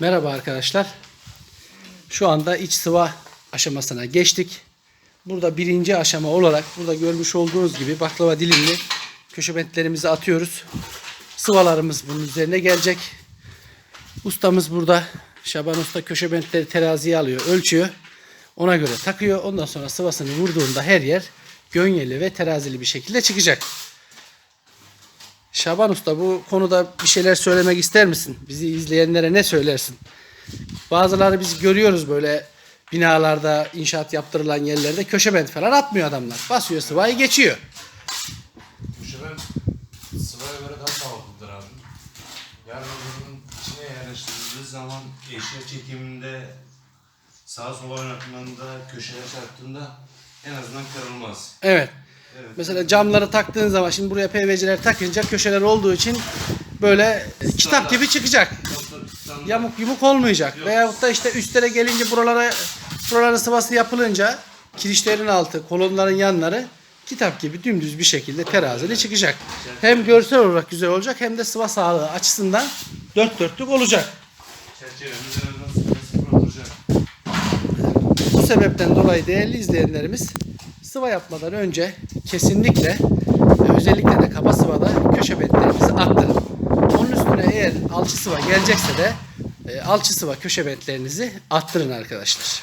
Merhaba arkadaşlar. Şu anda iç sıva aşamasına geçtik. Burada birinci aşama olarak burada görmüş olduğunuz gibi baklava dilimli köşebentlerimizi atıyoruz. Sıvalarımız bunun üzerine gelecek. Ustamız burada. Şaban Usta köşebentleri teraziye alıyor, ölçüyor. Ona göre takıyor. Ondan sonra sıvasını vurduğunda her yer gönyeli ve terazili bir şekilde çıkacak. Şaban Usta bu konuda bir şeyler söylemek ister misin? Bizi izleyenlere ne söylersin? Bazıları biz görüyoruz böyle binalarda, inşaat yaptırılan yerlerde köşebent falan atmıyor adamlar. Basıyor sıvayı geçiyor. Köşeler sıvaya göre daha sağlıklıdır abi. Yarın bunun içine yerleştirildiği zaman eşya çekiminde sağa sola oynatmanda köşeler çarptığında en azından kırılmaz. Evet. Evet. Mesela camları taktığın zaman şimdi buraya PVC'ler takınca köşeler olduğu için böyle kitap gibi çıkacak. Standart. Yamuk yumuk olmayacak. Veyahut da işte üstlere gelince buralara buraların sıvası yapılınca kirişlerin altı, kolonların yanları kitap gibi dümdüz bir şekilde terazili çıkacak. Hem görsel olarak güzel olacak hem de sıva sağlığı açısından dört dörtlük olacak. Bu sebepten dolayı değerli izleyenlerimiz sıva yapmadan önce kesinlikle ve özellikle de kaba sıvada köşe bentlerimizi attırın. Onun üstüne eğer alçı sıva gelecekse de e, alçı sıva köşe bentlerinizi attırın arkadaşlar.